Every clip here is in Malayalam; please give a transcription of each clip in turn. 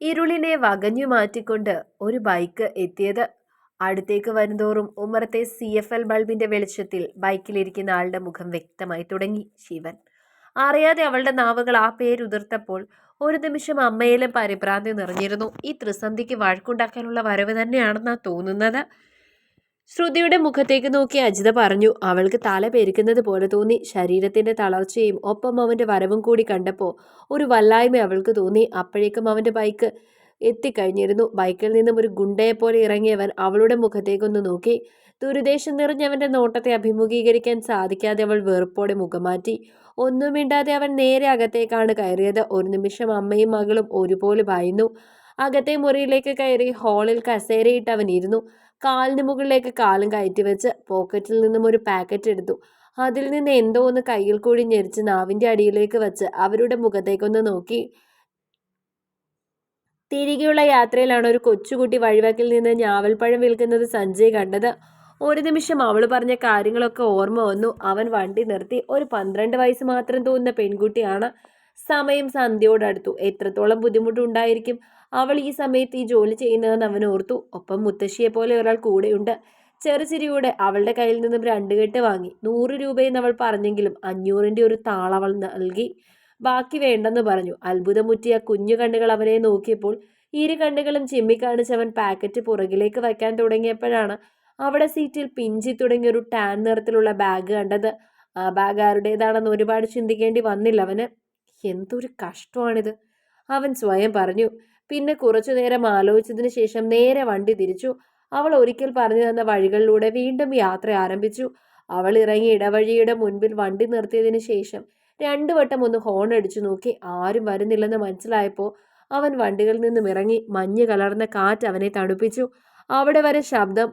ഇരുളിനെ വകഞ്ഞു മാറ്റിക്കൊണ്ട് ഒരു ബൈക്ക് എത്തിയത്. അടുത്തേക്ക് വരുന്തോറും ഉമ്മറത്തെ സി എഫ് എൽ ബൾബിന്റെ വെളിച്ചത്തിൽ ബൈക്കിലിരിക്കുന്ന ആളുടെ മുഖം വ്യക്തമായി തുടങ്ങി. ശിവൻ. അറിയാതെ അവളുടെ നാവുകൾ ആ പേരുതിർത്തപ്പോൾ ഒരു നിമിഷം അമ്മയിലും പരിഭ്രാന്തി നിറഞ്ഞിരുന്നു. ഈ ത്രിസന്ധിക്ക് വഴക്കുണ്ടാക്കാനുള്ള വരവ് തന്നെയാണെന്നാണ് തോന്നുന്നത്. ശ്രുതിയുടെ മുഖത്തേക്ക് നോക്കി അജിത പറഞ്ഞു അവൾക്ക് തല പെരുക്കുന്നത് പോലെ തോന്നി. ശരീരത്തിന്റെ തളർച്ചയും ഒപ്പം അവന്റെ വരവും കൂടി കണ്ടപ്പോൾ ഒരു വല്ലായ്മ അവൾക്ക് തോന്നി. അപ്പോഴേക്കും അവന്റെ ബൈക്ക് എത്തിക്കഴിഞ്ഞിരുന്നു. ബൈക്കിൽ നിന്നും ഒരു ഗുണ്ടയെ പോലെ ഇറങ്ങിയവൻ അവളുടെ മുഖത്തേക്കൊന്ന് നോക്കി. ദുരുദ്ദേശം നിറഞ്ഞവന്റെ നോട്ടത്തെ അഭിമുഖീകരിക്കാൻ സാധിക്കാതെ അവൾ വെറുപ്പോടെ മുഖമാറ്റി. ഒന്നും മിണ്ടാതെ അവൻ നേരെ അകത്തേക്കാണ് കയറിയത്. ഒരു നിമിഷം അമ്മയും മകളും ഒരുപോലെ ഭയന്നു. അകത്തെ മുറിയിലേക്ക് കയറി ഹാളിൽ കസേരയിട്ട് അവൻ ഇരുന്നു. കാലിന് മുകളിലേക്ക് കാലും കയറ്റി വെച്ച് പോക്കറ്റിൽ നിന്നും ഒരു പാക്കറ്റ് എടുത്തു. അതിൽ നിന്ന് എന്തോ ഒന്ന് കയ്യിൽ കൂടി ഞെരിച്ച് നാവിന്റെ അടിയിലേക്ക് വെച്ച് അവരുടെ മുഖത്തേക്കൊന്ന് നോക്കി. തിരികെയുള്ള യാത്രയിലാണ് ഒരു കൊച്ചുകുട്ടി വഴിവക്കിൽ നിന്ന് ഞാവൽപ്പഴം വിൽക്കുന്നത് സഞ്ജയ് കണ്ടത്. ഒരു നിമിഷം അവൾ പറഞ്ഞ കാര്യങ്ങളൊക്കെ ഓർമ്മ വന്നു. അവൻ വണ്ടി നിർത്തി. ഒരു പന്ത്രണ്ട് വയസ്സ് മാത്രം തോന്നുന്ന പെൺകുട്ടിയാണ്. സമയം സന്ധ്യയോടടുത്തു. എത്രത്തോളം ബുദ്ധിമുട്ടുണ്ടായിരിക്കും അവൾ ഈ സമയത്ത് ഈ ജോലി ചെയ്യുന്നതെന്ന് അവൻ ഓർത്തു. ഒപ്പം മുത്തശ്ശിയെ പോലെ ഒരാൾ കൂടെയുണ്ട്. ചെറുചിരിയോടെ അവളുടെ കയ്യിൽ നിന്നും രണ്ട് കെട്ട് വാങ്ങി. നൂറ് രൂപയെന്ന് അവൾ പറഞ്ഞെങ്കിലും അഞ്ഞൂറിന്റെ ഒരു താളവൾ നൽകി. ബാക്കി വേണ്ടെന്ന് പറഞ്ഞു. അത്ഭുതമുറ്റിയ കുഞ്ഞു കണ്ണുകൾ അവനെ നോക്കിയപ്പോൾ ഇരു കണ്ണുകളും ചിമ്മിക്കാണിച്ച് അവൻ പാക്കറ്റ് പുറകിലേക്ക് വയ്ക്കാൻ തുടങ്ങിയപ്പോഴാണ് അവിടെ സീറ്റിൽ പിഞ്ചി തുടങ്ങിയ ഒരു ടാൻ നിറത്തിലുള്ള ബാഗ് കണ്ടത്. ആ ബാഗ് ആരുടേതാണെന്ന് ഒരുപാട് ചിന്തിക്കേണ്ടി വന്നില്ല അവന്. എന്തൊരു കഷ്ടമാണിത്. അവൻ സ്വയം പറഞ്ഞു. പിന്നെ കുറച്ചു നേരം ആലോചിച്ചതിന് ശേഷം നേരെ വണ്ടി തിരിച്ചു. അവൾ ഒരിക്കൽ പറഞ്ഞു തന്ന വഴികളിലൂടെ വീണ്ടും യാത്ര ആരംഭിച്ചു. അവൾ ഇറങ്ങി ഇടവഴിയുടെ മുൻപിൽ വണ്ടി നിർത്തിയതിന് ശേഷം രണ്ടു വട്ടം ഒന്ന് ഹോൺ അടിച്ചു നോക്കി. ആരും വരുന്നില്ലെന്ന് മനസ്സിലായപ്പോൾ അവൻ വണ്ടികളിൽ നിന്നും ഇറങ്ങി മഞ്ഞ് കലർന്ന കാറ്റ് അവനെ തണുപ്പിച്ചു. അവിടെ വരെ ശബ്ദം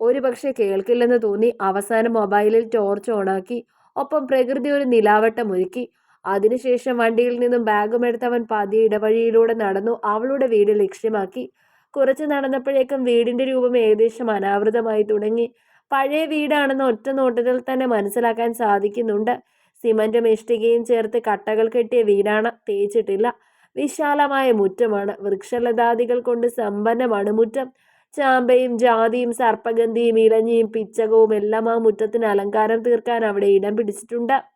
ഒരുപക്ഷെ കേൾക്കില്ലെന്ന് തോന്നി. അവസാനം മൊബൈലിൽ ടോർച്ച് ഓണാക്കി. ഒപ്പം പ്രകൃതി ഒരു നിലാവട്ടം ഒരുക്കി. അതിനുശേഷം വണ്ടിയിൽ നിന്നും ബാഗും എടുത്ത് അവൻ പതിയെ ഇടവഴിയിലൂടെ നടന്നു അവളുടെ വീട് ലക്ഷ്യമാക്കി. കുറച്ച് നടന്നപ്പോഴേക്കും വീടിന്റെ രൂപം ഏകദേശം അനാവൃതമായി തുടങ്ങി. പഴയ വീടാണെന്ന് ഒറ്റ നോട്ടത്തിൽ തന്നെ മനസ്സിലാക്കാൻ സാധിക്കുന്നുണ്ട്. സിമന്റും ഇഷ്ടികയും ചേർത്ത് കട്ടകൾ കെട്ടിയ വീടാണ്. തേച്ചിട്ടില്ല. വിശാലമായ മുറ്റമാണ്. വൃക്ഷലതാദികൾ കൊണ്ട് സമ്പന്നമാണ് മുറ്റം ചാമ്പയും ജാതിയും സർപ്പഗന്ധിയും ഇലഞ്ഞിയും പിച്ചകവും എല്ലാം ആ മുറ്റത്തിന് അലങ്കാരം തീർക്കാൻ അവിടെ ഇടം പിടിച്ചിട്ടുണ്ട്.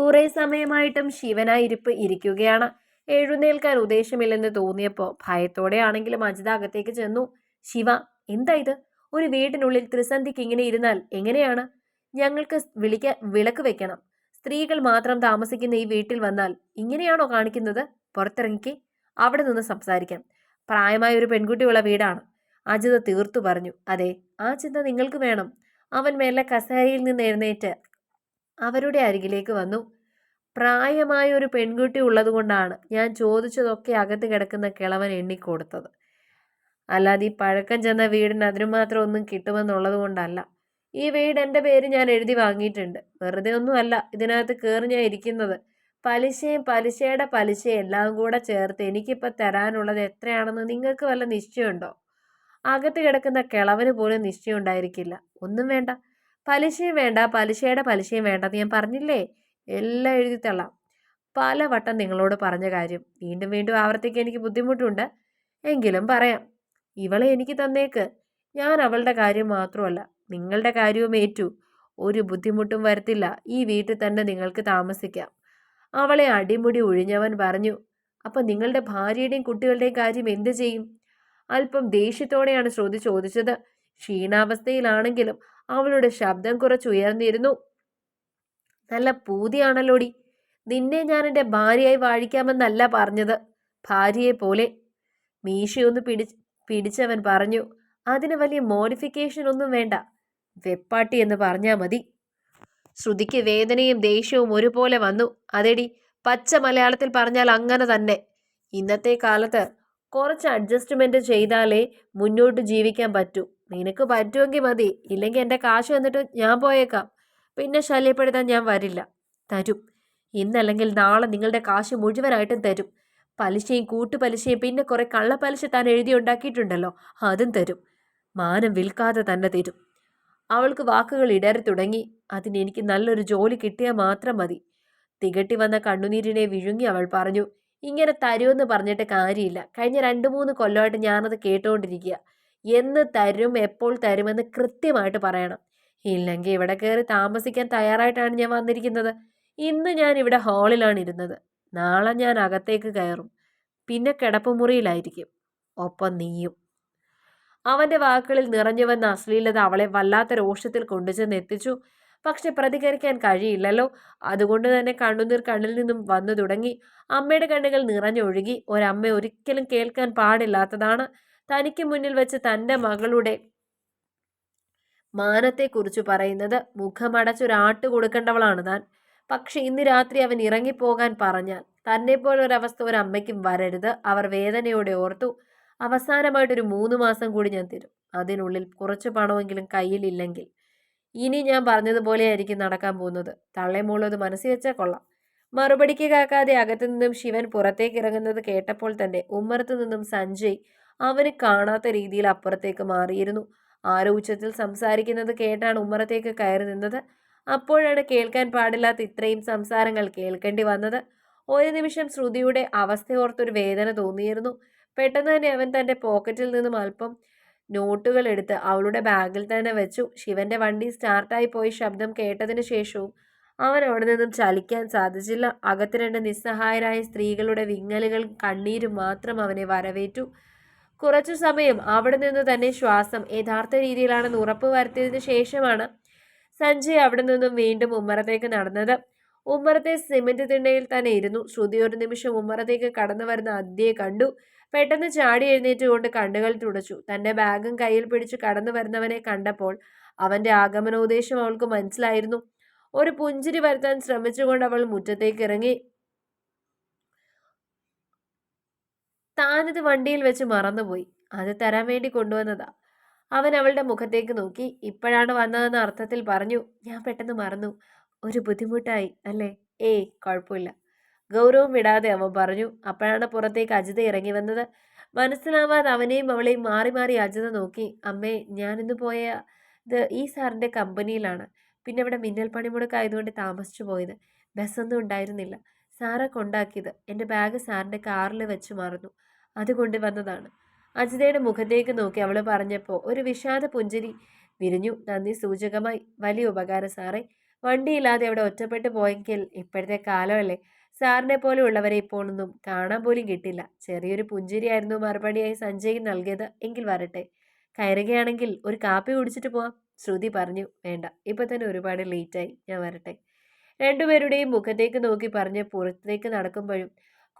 കുറെ സമയമായിട്ടും ശിവനായിരിപ്പ് ഇരിക്കുകയാണ്. എഴുന്നേൽക്കാൻ ഉദ്ദേശമില്ലെന്ന് തോന്നിയപ്പോൾ ഭയത്തോടെയാണെങ്കിലും അജിത അകത്തേക്ക് ചെന്നു. ശിവ എന്താ ഇത്? ഒരു വീടിനുള്ളിൽ ത്രിസന്ധിക്ക് ഇങ്ങനെ ഇരുന്നാൽ എങ്ങനെയാണ്? ഞങ്ങൾക്ക് വിളിക്ക വിളക്ക് വെക്കണം. സ്ത്രീകൾ മാത്രം താമസിക്കുന്ന ഈ വീട്ടിൽ വന്നാൽ ഇങ്ങനെയാണോ കാണിക്കുന്നത്? പുറത്തിറങ്ങിക്ക്. അവിടെ നിന്ന് സംസാരിക്കാം. പ്രായമായ ഒരു പെൺകുട്ടിയുള്ള വീടാണ്. അജിത തീർത്തു പറഞ്ഞു. അതെ ആ ചിന്ത നിങ്ങൾക്ക് വേണം. അവൻ മേലെ കസേരയിൽ നിന്ന് എഴുന്നേറ്റ് അവരുടെ അരികിലേക്ക് വന്നു. പ്രായമായ ഒരു പെൺകുട്ടി ഉള്ളതുകൊണ്ടാണ് ഞാൻ ചോദിച്ചതൊക്കെ അകത്ത് കിടക്കുന്ന കിളവൻ എണ്ണിക്കൊടുത്തത്. അല്ലാതെ ഈ പഴക്കം ചെന്ന വീടിന് അതിനു മാത്രം ഒന്നും കിട്ടുമെന്നുള്ളത് കൊണ്ടല്ല ഈ വീട് എന്റെ പേര് ഞാൻ എഴുതി വാങ്ങിയിട്ടുണ്ട്. വെറുതെ ഒന്നുമല്ല ഇതിനകത്ത് കയറി ഞാൻ ഇരിക്കുന്നത്. പലിശയും പലിശയുടെ പലിശയും എല്ലാം കൂടെ ചേർത്ത് എനിക്കിപ്പോൾ തരാനുള്ളത് എത്രയാണെന്ന് നിങ്ങൾക്ക് വല്ല നിശ്ചയമുണ്ടോ? അകത്ത് കിടക്കുന്ന കിളവന് പോലും നിശ്ചയം ഉണ്ടായിരിക്കില്ല ഒന്നും വേണ്ട. പലിശയും വേണ്ട പലിശയുടെ പലിശയും വേണ്ടെന്ന് ഞാൻ പറഞ്ഞില്ലേ? എല്ലാം എഴുതി തള്ളാം. പല വട്ടം നിങ്ങളോട് പറഞ്ഞ കാര്യം വീണ്ടും വീണ്ടും ആവർത്തിക്കാൻ എനിക്ക് ബുദ്ധിമുട്ടുണ്ട്. എങ്കിലും പറയാം ഇവളെ എനിക്ക് തന്നേക്ക്. ഞാൻ അവളുടെ കാര്യം മാത്രമല്ല നിങ്ങളുടെ കാര്യവും ഏറ്റു. ഒരു ബുദ്ധിമുട്ടും വരത്തില്ല ഈ വീട്ടിൽ തന്നെ നിങ്ങൾക്ക് താമസിക്കാം. അവളെ അടിമുടി ഒഴിഞ്ഞവൻ പറഞ്ഞു അപ്പം നിങ്ങളുടെ ഭാര്യയുടെയും കുട്ടികളുടെയും കാര്യം എന്ത് ചെയ്യും? അല്പം ദേഷ്യത്തോടെയാണ് ശ്രുതി ചോദിച്ചത്. ക്ഷീണാവസ്ഥയിലാണെങ്കിലും അവളുടെ ശബ്ദം കുറച്ചുയർന്നിരുന്നു നല്ല പൂതിയാണല്ലോടി. നിന്നെ ഞാൻ എന്റെ ഭാര്യയായി വാഴിക്കാമെന്നല്ല പറഞ്ഞത്. ഭാര്യയെ പോലെ. മീശയൊന്ന് പിടി പിടിച്ചവൻ പറഞ്ഞു അതിന് വലിയ മോഡിഫിക്കേഷൻ ഒന്നും വേണ്ട. വെപ്പാട്ടി എന്ന് പറഞ്ഞാൽ മതി. ശ്രുതിക്ക് വേദനയും ദേഷ്യവും ഒരുപോലെ വന്നു. അതെടി പച്ച മലയാളത്തിൽ പറഞ്ഞാൽ അങ്ങനെ തന്നെ. ഇന്നത്തെ കാലത്ത് കുറച്ച് അഡ്ജസ്റ്റ്മെന്റ് ചെയ്താലേ മുന്നോട്ട് ജീവിക്കാൻ പറ്റൂ. നിനക്ക് പറ്റുമെങ്കിൽ മതി. ഇല്ലെങ്കിൽ എന്റെ കാശ് വന്നിട്ട് ഞാൻ പോയേക്കാം. പിന്നെ ശല്യപ്പെടുത്താൻ ഞാൻ വരില്ല. തരും. ഇന്നല്ലെങ്കിൽ നാളെ നിങ്ങളുടെ കാശ് മുഴുവനായിട്ടും തരും. പലിശയും കൂട്ടുപലിശയും പിന്നെ കുറെ കള്ളപ്പലിശ താൻ എഴുതി ഉണ്ടാക്കിയിട്ടുണ്ടല്ലോ അതും തരും. മാനം വിൽക്കാതെ തന്നെ തരും. അവൾക്ക് വാക്കുകൾ ഇടറി തുടങ്ങി. അതിന് എനിക്ക് നല്ലൊരു ജോലി കിട്ടിയാൽ മാത്രം മതി. തികട്ടി വന്ന കണ്ണുനീരിനെ വിഴുങ്ങി അവൾ പറഞ്ഞു ഇങ്ങനെ തരുമെന്ന് പറഞ്ഞിട്ട് കാര്യമില്ല. കഴിഞ്ഞ രണ്ട് മൂന്ന് കൊല്ലമായിട്ട് ഞാനത് കേട്ടുകൊണ്ടിരിക്കുക എന്ന് തരും എപ്പോൾ തരുമെന്ന് കൃത്യമായിട്ട് പറയണം. ഇല്ലെങ്കിൽ ഇവിടെ കയറി താമസിക്കാൻ തയ്യാറായിട്ടാണ് ഞാൻ വന്നിരിക്കുന്നത്. ഇന്ന് ഞാൻ ഇവിടെ ഹാളിലാണ് ഇരുന്നത്. നാളെ ഞാൻ അകത്തേക്ക് കയറും. പിന്നെ കിടപ്പുമുറിയിലായിരിക്കും. ഒപ്പം നീയും. അവന്റെ വാക്കുകളിൽ നിറഞ്ഞു വന്ന അശ്ലീലത അവളെ വല്ലാത്ത രോഷത്തിൽ കൊണ്ടുചെന്ന് എത്തിച്ചു. പക്ഷെ പ്രതികരിക്കാൻ കഴിയില്ലല്ലോ. അതുകൊണ്ട് തന്നെ കണ്ണുനീർ കണ്ണിൽ നിന്നും വന്നു തുടങ്ങി. അമ്മയുടെ കണ്ണുകൾ നിറഞ്ഞൊഴുകി. ഒരമ്മ ഒരിക്കലും കേൾക്കാൻ പാടില്ലാത്തതാണ്. തനിക്ക് മുന്നിൽ വെച്ച് തന്റെ മകളുടെ മാനത്തെക്കുറിച്ച് പറയുന്നത് മുഖമടച്ചൊരാട്ട് കൊടുക്കേണ്ടവളാണ് താൻ. പക്ഷെ ഇന്ന് രാത്രി അവൻ ഇറങ്ങിപ്പോകാൻ പറഞ്ഞാൽ തന്നെ ഒരു ഒരമ്മയ്ക്കും വരരുത്. അവർ വേദനയോടെ ഓർത്തു അവസാനമായിട്ടൊരു മൂന്ന് മാസം കൂടി ഞാൻ തരും. അതിനുള്ളിൽ കുറച്ച് പണമെങ്കിലും കയ്യിലില്ലെങ്കിൽ. ഇനി ഞാൻ പറഞ്ഞതുപോലെ ആയിരിക്കും നടക്കാൻ പോകുന്നത്. തള്ളേമോളത് മനസ്സിൽ വെച്ചാൽ കൊള്ളാം. മറുപടിക്ക് കാക്കാതെ അകത്തു നിന്നും ശിവൻ പുറത്തേക്ക് ഇറങ്ങുന്നത് കേട്ടപ്പോൾ തന്നെ ഉമ്മറത്തു നിന്നും സഞ്ജയ് അവന് കാണാത്ത രീതിയിൽ അപ്പുറത്തേക്ക് മാറിയിരുന്നു. ആരോ ഉച്ചത്തിൽ സംസാരിക്കുന്നത് കേട്ടാണ് ഉമ്മറത്തേക്ക് കയറി നിന്നത്. അപ്പോഴാണ് കേൾക്കാൻ പാടില്ലാത്ത ഇത്രയും സംസാരങ്ങൾ കേൾക്കേണ്ടി വന്നത്. ഒരു നിമിഷം ശ്രുതിയുടെ അവസ്ഥയോർത്തൊരു വേദന തോന്നിയിരുന്നു. പെട്ടെന്ന് തന്നെ അവൻ തന്റെ പോക്കറ്റിൽ നിന്നും അല്പം നോട്ടുകൾ എടുത്ത് അവളുടെ ബാഗിൽ തന്നെ വെച്ചു. ശിവന്റെ വണ്ടി സ്റ്റാർട്ടായി പോയി ശബ്ദം കേട്ടതിന് ശേഷവും അവൻ അവിടെ നിന്നും ചലിക്കാൻ സാധിച്ചില്ല. അകത്ത് രണ്ട് നിസ്സഹായരായ സ്ത്രീകളുടെ വിങ്ങലുകൾ കണ്ണീരും മാത്രം അവനെ വരവേറ്റു. കുറച്ചു സമയം അവിടെ നിന്ന് തന്നെ ശ്വാസം യഥാർത്ഥ രീതിയിലാണെന്ന് ഉറപ്പ് വരുത്തിയതിനു ശേഷമാണ് സഞ്ജയ് അവിടെ നിന്നും വീണ്ടും ഉമ്മറത്തേക്ക് നടന്നത്. ഉമ്മറത്തെ സിമെന്റ് തിണ്ണയിൽ തന്നെ ഇരുന്നു. ശ്രുതി ഒരു നിമിഷം ഉമ്മറത്തേക്ക് കടന്നു വരുന്ന അദ്യയെ കണ്ടു. പെട്ടെന്ന് ചാടി എഴുന്നേറ്റുകൊണ്ട് കണ്ണുകൾ തുടച്ചു. തന്റെ ബാഗും കയ്യിൽ പിടിച്ച് കടന്നു വരുന്നവനെ കണ്ടപ്പോൾ അവന്റെ ആഗമനോദ്ദേശം അവൾക്ക് മനസ്സിലായിരുന്നു. ഒരു പുഞ്ചിരി വരുത്താൻ ശ്രമിച്ചുകൊണ്ട് അവൾ മുറ്റത്തേക്ക് ഇറങ്ങി. താനത് വണ്ടിയിൽ വെച്ച് മറന്നുപോയി. അത് തരാൻ വേണ്ടി കൊണ്ടുവന്നതാ. അവൻ അവളുടെ മുഖത്തേക്ക് നോക്കി. ഇപ്പോഴാണ് വന്നതെന്ന അർത്ഥത്തിൽ പറഞ്ഞു ഞാൻ പെട്ടെന്ന് മറന്നു. ഒരു ബുദ്ധിമുട്ടായി അല്ലേ? ഏയ് കുഴപ്പമില്ല. ഗൗരവം വിടാതെ അവൻ പറഞ്ഞു അപ്പോഴാണ് പുറത്തേക്ക് അജിത ഇറങ്ങി വന്നത്? മനസ്സിലാവാതെ അവനെയും അവളെയും മാറി മാറി അജിത നോക്കി അമ്മേ ഞാനിന്ന് പോയ ഇത് ഈ സാറിന്റെ കമ്പനിയിലാണ്. പിന്നെ ഇവിടെ മിന്നൽ പണിമുടക്കായതുകൊണ്ട് താമസിച്ചു പോയത്. ബസ്സൊന്നും ഉണ്ടായിരുന്നില്ല. സാറെ കൊണ്ടാക്കിയത്. എന്റെ ബാഗ് സാറിന്റെ കാറിൽ വെച്ച് മറന്നു. അതുകൊണ്ട് വന്നതാണ്. അജിതയുടെ മുഖത്തേക്ക് നോക്കി അവൾ പറഞ്ഞപ്പോൾ ഒരു വിഷാദ പുഞ്ചിരി വിരിഞ്ഞു. നന്ദി സൂചകമായി. വലിയ ഉപകാരം സാറേ. വണ്ടിയില്ലാതെ അവിടെ ഒറ്റപ്പെട്ടു പോയെങ്കിൽ ഇപ്പോഴത്തെ കാലമല്ലേ? സാറിനെ പോലെയുള്ളവരെ ഇപ്പോഴൊന്നും കാണാൻ പോലും കിട്ടില്ല. ചെറിയൊരു പുഞ്ചിരിയായിരുന്നു മറുപടിയായി സഞ്ജയ് നൽകിയത്. എങ്കിൽ വരട്ടെ. കയറുകയാണെങ്കിൽ ഒരു കാപ്പി കുടിച്ചിട്ട് പോവാം. ശ്രുതി പറഞ്ഞു. വേണ്ട. ഇപ്പം തന്നെ ഒരുപാട് ലേറ്റായി ഞാൻ വരട്ടെ. രണ്ടുപേരുടെയും മുഖത്തേക്ക് നോക്കി പറഞ്ഞ് പുറത്തേക്ക് നടക്കുമ്പോഴും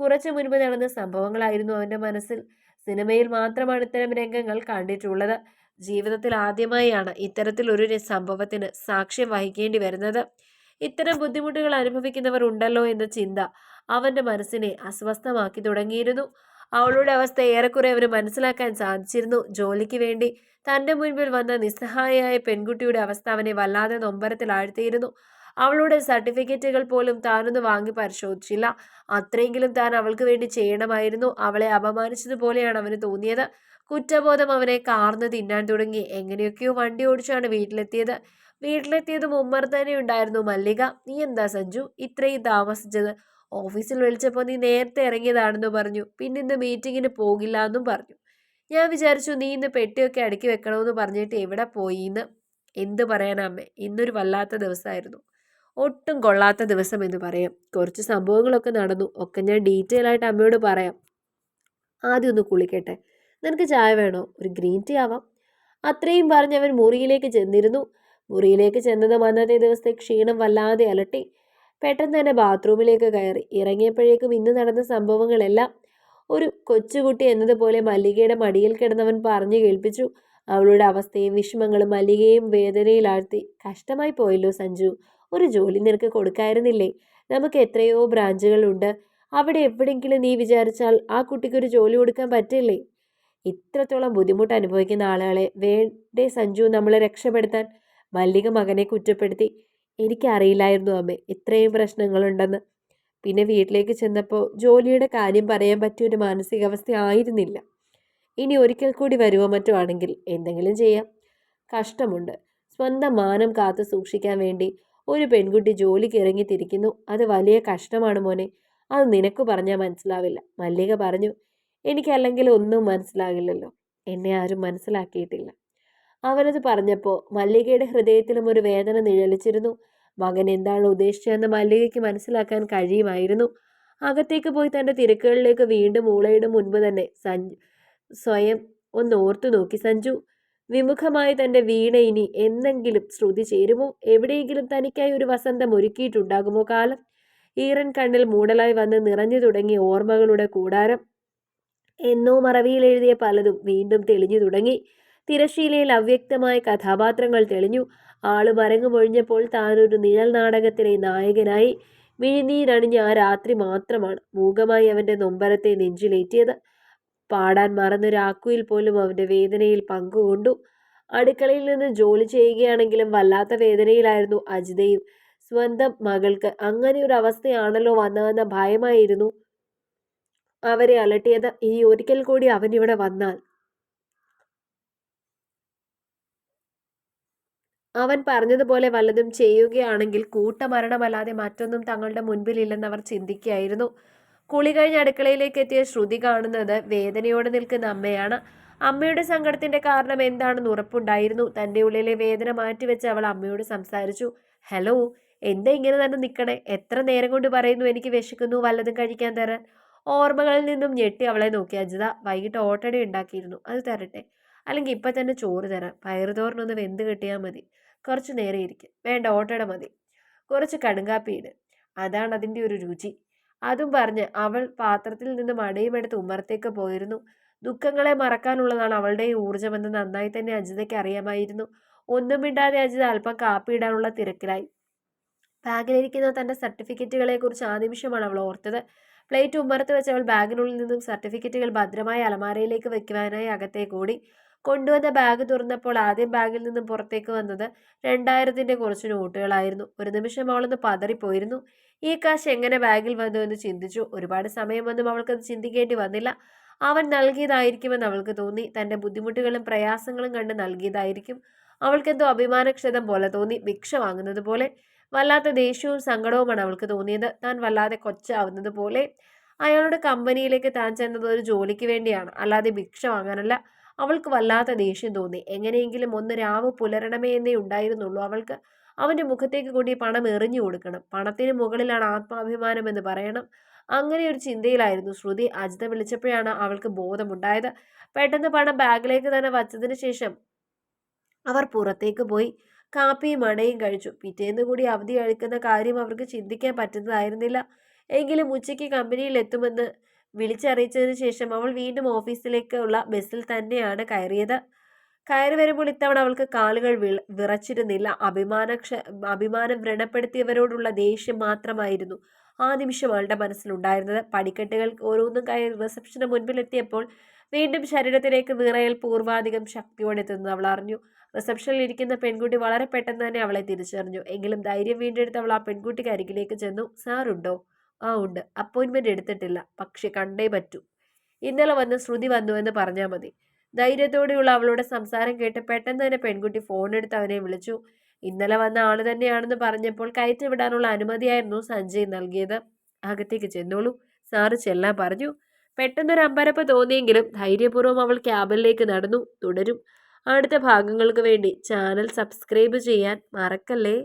കുറച്ചു മുൻപ് നടന്ന സംഭവങ്ങളായിരുന്നു അവന്റെ മനസ്സിൽ. സിനിമയിൽ മാത്രമാണ് ഇത്തരം രംഗങ്ങൾ കണ്ടിട്ടുള്ളത്. ജീവിതത്തിൽ ആദ്യമായാണ് ഇത്തരത്തിൽ ഒരു സംഭവത്തിന് സാക്ഷ്യം വഹിക്കേണ്ടി വരുന്നത്. ഇത്തരം ബുദ്ധിമുട്ടുകൾ അനുഭവിക്കുന്നവർ ഉണ്ടല്ലോ എന്ന ചിന്ത അവന്റെ മനസ്സിനെ അസ്വസ്ഥമാക്കി തുടങ്ങിയിരുന്നു. അവളുടെ അവസ്ഥ ഏറെക്കുറെ അവന് മനസ്സിലാക്കാൻ സാധിച്ചിരുന്നു. ജോലിക്ക് വേണ്ടി തന്റെ മുൻപിൽ വന്ന നിസ്സഹായയായ പെൺകുട്ടിയുടെ അവസ്ഥ അവനെ വല്ലാതെ നൊമ്പരത്തിലാഴ്ത്തിയിരുന്നു. അവളുടെ സർട്ടിഫിക്കറ്റുകൾ പോലും താനൊന്ന് വാങ്ങി പരിശോധിച്ചില്ല. അത്രയെങ്കിലും താൻ അവൾക്ക് വേണ്ടി ചെയ്യണമായിരുന്നു. അവളെ അപമാനിച്ചതുപോലെയാണ് അവന് തോന്നിയത്. കുറ്റബോധം അവനെ കാർന്ന് തിന്നാൻ തുടങ്ങി. എങ്ങനെയൊക്കെയോ വണ്ടി ഓടിച്ചാണ് വീട്ടിലെത്തിയത്. വീട്ടിലെത്തിയതും ഉമ്മർ തന്നെ ഉണ്ടായിരുന്നു മല്ലിക. നീ എന്താ സഞ്ജു? ഇത്രയും താമസിച്ചത്. ഓഫീസിൽ വിളിച്ചപ്പോൾ നീ നേരത്തെ ഇറങ്ങിയതാണെന്ന് പറഞ്ഞു. പിന്നെ ഇന്ന് മീറ്റിങ്ങിന് പോകില്ല എന്നും പറഞ്ഞു. ഞാൻ വിചാരിച്ചു നീ ഇന്ന് പെട്ടിയൊക്കെ അടുക്കി വെക്കണമെന്ന് പറഞ്ഞിട്ട് എവിടെ പോയിന്ന്? എന്ത് പറയാനമ്മേ ഇന്നൊരു വല്ലാത്ത ദിവസമായിരുന്നു ഒട്ടും കൊള്ളാത്ത ദിവസം എന്ന് പറയാം. കുറച്ച് സംഭവങ്ങളൊക്കെ നടന്നു. ഒക്കെ ഞാൻ ഡീറ്റെയിൽ ആയിട്ട് അമ്മയോട് പറയാം. ആദ്യം ഒന്ന് കുളിക്കട്ടെ. നിനക്ക് ചായ വേണോ? ഒരു ഗ്രീൻ ടീ ആവാം. അത്രയും പറഞ്ഞ് അവൻ മുറിയിലേക്ക് ചെന്നിരുന്നു. മുറിയിലേക്ക് ചെന്നതും അന്നത്തെ ദിവസത്തെ ക്ഷീണം വല്ലാതെ അലട്ടി. പെട്ടെന്ന് തന്നെ ബാത്റൂമിലേക്ക് കയറി. ഇറങ്ങിയപ്പോഴേക്കും ഇന്ന് നടന്ന സംഭവങ്ങളെല്ലാം ഒരു കൊച്ചുകുട്ടി എന്നതുപോലെ മല്ലികയുടെ മടിയിൽ കിടന്നവൻ പറഞ്ഞു കേൾപ്പിച്ചു. അവളുടെ അവസ്ഥയും വിഷമങ്ങളും മല്ലികയും വേദനയിലാഴ്ത്തി കഷ്ടമായി പോയല്ലോ സഞ്ജു. ഒരു ജോലി നിനക്ക് കൊടുക്കായിരുന്നില്ലേ? നമുക്ക് എത്രയോ ബ്രാഞ്ചുകളുണ്ട്. അവിടെ എവിടെയെങ്കിലും നീ വിചാരിച്ചാൽ ആ കുട്ടിക്കൊരു ജോലി കൊടുക്കാൻ പറ്റില്ലേ? ഇത്രത്തോളം ബുദ്ധിമുട്ട് അനുഭവിക്കുന്ന ആളുകളെ വേണ്ടേ സഞ്ജു നമ്മളെ രക്ഷപ്പെടുത്താൻ മല്ലിക മകനെ കുറ്റപ്പെടുത്തി. എനിക്കറിയില്ലായിരുന്നു അമ്മേ ഇത്രയും പ്രശ്നങ്ങളുണ്ടെന്ന്. പിന്നെ വീട്ടിലേക്ക് ചെന്നപ്പോൾ ജോലിയുടെ കാര്യം പറയാൻ പറ്റിയൊരു മാനസികാവസ്ഥ ആയിരുന്നില്ല ഇനി ഒരിക്കൽ കൂടി വരുമോ മറ്റോ ആണെങ്കിൽ എന്തെങ്കിലും ചെയ്യാം. കഷ്ടമുണ്ട്. സ്വന്തം മാനം കാത്തു സൂക്ഷിക്കാൻ വേണ്ടി ഒരു പെൺകുട്ടി ജോലിക്ക് ഇറങ്ങിത്തിരിക്കുന്നു. അത് വലിയ കഷ്ടമാണ് മോനെ. അത് നിനക്ക് പറഞ്ഞാൽ മനസ്സിലാവില്ല. മല്ലിക പറഞ്ഞു എനിക്കല്ലെങ്കിൽ ഒന്നും മനസ്സിലാകില്ലല്ലോ. എന്നെ ആരും മനസ്സിലാക്കിയിട്ടില്ല. അവനത് പറഞ്ഞപ്പോൾ മല്ലികയുടെ ഹൃദയത്തിലും ഒരു വേദന നിഴലിച്ചിരുന്നു. മകൻ എന്താണ് ഉദ്ദേശിച്ചതെന്ന് മല്ലികയ്ക്ക് മനസ്സിലാക്കാൻ കഴിയുമായിരുന്നു. അകത്തേക്ക് പോയി തന്റെ തിരക്കുകളിലേക്ക് വീണ്ടും മൂളയുടെ മുൻപ് തന്നെ സഞ്ജു സ്വയം ഒന്ന് ഓർത്തു നോക്കി സഞ്ജു വിമുഖമായി തന്റെ വീണ ഇനി എന്നെങ്കിലും ശ്രുതി ചേരുമോ? എവിടെയെങ്കിലും തനിക്കായി ഒരു വസന്തം ഒരുക്കിയിട്ടുണ്ടാകുമോ കാലം? ഈറൻ കണ്ണിൽ മൂടലായി വന്ന് നിറഞ്ഞു തുടങ്ങിയ ഓർമ്മകളുടെ കൂടാരം. എന്നോ മറവിയിൽ എഴുതിയ പലതും വീണ്ടും തെളിഞ്ഞു തുടങ്ങി. തിരശീലയിൽ അവ്യക്തമായ കഥാപാത്രങ്ങൾ തെളിഞ്ഞു. ആൾ മരങ്ങുമൊഴിഞ്ഞപ്പോൾ താനൊരു നിഴൽ നാടകത്തിലെ നായകനായി. മിഴിനീരണിഞ്ഞ ആ രാത്രി മാത്രമാണ് മൂകമായി അവന്റെ നൊമ്പരത്തെ നെഞ്ചിലേറ്റിയത്. പാടാൻ മറന്നൊരാക്കുയിൽ പോലും അവന്റെ വേദനയിൽ പങ്കുകൊണ്ടു. അടുക്കളയിൽ നിന്ന് ജോലി ചെയ്യുകയാണെങ്കിലും വല്ലാത്ത വേദനയിലായിരുന്നു അജിതയും. സ്വന്തം മകൾക്ക് അങ്ങനെ ഒരു അവസ്ഥയാണല്ലോ വന്നതെന്ന ഭയമായിരുന്നു അവരെ അലട്ടിയത്. ഈ ഒരിക്കൽ കൂടി അവൻ ഇവിടെ വന്നാൽ. അവൻ പറഞ്ഞതുപോലെ വല്ലതും ചെയ്യുകയാണെങ്കിൽ കൂട്ടമരണമല്ലാതെ മറ്റൊന്നും തങ്ങളുടെ മുൻപിലില്ലെന്ന് അവർ ചിന്തിക്കുകയായിരുന്നു. കുളി കഴിഞ്ഞ് അടുക്കളയിലേക്ക് എത്തിയ ശ്രുതി കാണുന്നത് വേദനയോടെ നിൽക്കുന്ന അമ്മയാണ്. അമ്മയുടെ സങ്കടത്തിന്റെ കാരണം എന്താണെന്ന് ഉറപ്പുണ്ടായിരുന്നു. തന്റെ ഉള്ളിലെ വേദന മാറ്റിവെച്ച് അവൾ അമ്മയോട് സംസാരിച്ചു. ഹലോ എന്താ ഇങ്ങനെ തന്നെ നിൽക്കണേ എത്ര നേരം കൊണ്ട് പറയുന്നു എനിക്ക് വിശക്കുന്നു വല്ലതും കഴിക്കാൻ തരാൻ? ഓർമ്മകളിൽ നിന്നും ഞെട്ടി അവളെ നോക്കി അജിത വൈകിട്ട് ഓട്ടടി ഉണ്ടാക്കിയിരുന്നു. അത് തരട്ടെ. അല്ലെങ്കിൽ ഇപ്പം തന്നെ ചോറ് തരാം. പയറുതോറിനൊന്ന് വെന്ത് കിട്ടിയാൽ മതി. കുറച്ച് നേരെ ഇരിക്കും. വേണ്ട ഓട്ടട മതി. കുറച്ച് കടുങ്കാപ്പി ഇട് അതാണ് അതിന്റെ ഒരു രുചി. അതും പറഞ്ഞ് അവൾ പാത്രത്തിൽ നിന്ന് മടയുമെടുത്ത് ഉമ്മറത്തേക്ക് പോയിരുന്നു. ദുഃഖങ്ങളെ മറക്കാനുള്ളതാണ് അവളുടെ ഈ ഊർജമെന്ന് നന്നായി തന്നെ അജിതയ്ക്ക് അറിയാമായിരുന്നു. ഒന്നും മിണ്ടാതെ അജിത അല്പം കാപ്പി ഇടാനുള്ള തിരക്കിലായി. ബാഗിലിരിക്കുന്ന തന്റെ സർട്ടിഫിക്കറ്റുകളെ കുറിച്ച് ആ നിമിഷമാണ് അവൾ ഓർത്തത്. പ്ലേറ്റ് ഉമ്മറത്ത് വെച്ച് അവൾ ബാഗിനുള്ളിൽ നിന്നും സർട്ടിഫിക്കറ്റുകൾ ഭദ്രമായ അലമാരയിലേക്ക് വെക്കുവാനായി അകത്തേക്ക് ഓടി. കൊണ്ടുവന്ന ബാഗ് തുറന്നപ്പോൾ ആദ്യം ബാഗിൽ നിന്നും പുറത്തേക്ക് വന്നത് രണ്ടായിരത്തിന്റെ കുറച്ച് നോട്ടുകളായിരുന്നു ഒരു നിമിഷം അവളൊന്ന് പതറിപ്പോയിരുന്നു. ഈ കാശ് എങ്ങനെ ബാഗിൽ വന്നു എന്ന് ചിന്തിച്ചു. ഒരുപാട് സമയമൊന്നും അവൾക്കത് ചിന്തിക്കേണ്ടി വന്നില്ല. അവൻ നൽകിയതായിരിക്കുമെന്ന് അവൾക്ക് തോന്നി. തന്റെ ബുദ്ധിമുട്ടുകളും പ്രയാസങ്ങളും കണ്ട് നൽകിയതായിരിക്കും. അവൾക്കെന്തോ അഭിമാനക്ഷതം പോലെ തോന്നി. ഭിക്ഷ വാങ്ങുന്നത് പോലെ. വല്ലാത്ത ദേഷ്യവും സങ്കടവുമാണ് അവൾക്ക് തോന്നിയത്. താൻ വല്ലാതെ കൊച്ചാവുന്നത് പോലെ. അയാളുടെ കമ്പനിയിലേക്ക് താൻ ചെന്നത് ഒരു ജോലിക്ക് വേണ്ടിയാണ്. അല്ലാതെ ഭിക്ഷ വാങ്ങാനല്ല. അവൾക്ക് വല്ലാത്ത ദേഷ്യം തോന്നി. എങ്ങനെയെങ്കിലും ഒന്ന് രാവ് പുലരണമേ എന്നേ ഉണ്ടായിരുന്നുള്ളൂ. അവൾക്ക് അവന്റെ മുഖത്തേക്ക് കൂടി പണം എറിഞ്ഞു കൊടുക്കണം. പണത്തിന് മുകളിലാണ് ആത്മാഭിമാനം എന്ന് പറയണം. അങ്ങനെ ഒരു ചിന്തയിലായിരുന്നു ശ്രുതി. അജിത വിളിച്ചപ്പോഴാണ് അവൾക്ക് ബോധമുണ്ടായത്. പെട്ടെന്ന് പണം ബാഗിലേക്ക് തന്നെ വച്ചതിന് ശേഷം അവർ പുറത്തേക്ക് പോയി. കാപ്പിയും അടയും കഴിച്ചു. പിറ്റേന്ന് കൂടി അവധി കഴിക്കുന്ന കാര്യം അവർക്ക് ചിന്തിക്കാൻ പറ്റുന്നതായിരുന്നില്ല. എങ്കിലും ഉച്ചയ്ക്ക് കമ്പനിയിൽ എത്തുമെന്ന് വിളിച്ചറിയിച്ചതിന് ശേഷം അവൾ വീണ്ടും ഓഫീസിലേക്കുള്ള ബസ്സിൽ തന്നെയാണ് കയറിയത്. കയറി വരുമ്പോൾ ഇത്തവണ അവൾക്ക് കാലുകൾ വിറച്ചിരുന്നില്ല. അഭിമാനക്ഷ അഭിമാനം വ്രണപ്പെടുത്തിയവരോടുള്ള ദേഷ്യം മാത്രമായിരുന്നു ആ നിമിഷം അവളുടെ മനസ്സിലുണ്ടായിരുന്നത്. പടിക്കെട്ടുകൾ ഓരോന്നും കയറി റിസപ്ഷന് മുൻപിലെത്തിയപ്പോൾ വീണ്ടും ശരീരത്തിലേക്ക് വിറയൽ പൂർവാധികം ശക്തിയോടെ എത്തുന്നത് അവൾ അറിഞ്ഞു. റിസപ്ഷനിൽ ഇരിക്കുന്ന പെൺകുട്ടി വളരെ പെട്ടെന്ന് തന്നെ അവളെ തിരിച്ചറിഞ്ഞു. എങ്കിലും ധൈര്യം വീണ്ടെടുത്ത് അവൾ ആ പെൺകുട്ടിക്ക് അരികിലേക്ക് ചെന്നു. സാറുണ്ടോ? ആ ഉണ്ട്. അപ്പോയിൻമെന്റ് എടുത്തിട്ടില്ല. പക്ഷെ കണ്ടേ പറ്റൂ. ഇന്നലെ വന്ന് ശ്രുതി വന്നു എന്ന് പറഞ്ഞാൽ മതി. ധൈര്യത്തോടെയുള്ള അവളുടെ സംസാരം കേട്ട് പെട്ടെന്ന് തന്നെ പെൺകുട്ടി ഫോൺ എടുത്ത് അവനെ വിളിച്ചു. ഇന്നലെ വന്ന ആൾ തന്നെയാണെന്ന് പറഞ്ഞപ്പോൾ കയറ്റി വിടാനുള്ള അനുമതിയായിരുന്നു സഞ്ജയ് നൽകിയത്. അകത്തേക്ക് ചെന്നോളൂ. സാറ് ചെല്ലാൻ പറഞ്ഞു. പെട്ടെന്നൊരു അമ്പരപ്പ് തോന്നിയെങ്കിലും ധൈര്യപൂർവം അവൾ ക്യാബിനിലേക്ക് നടന്നു. തുടരും. അടുത്ത ഭാഗങ്ങൾക്ക് വേണ്ടി ചാനൽ സബ്സ്ക്രൈബ് ചെയ്യാൻ മറക്കല്ലേ?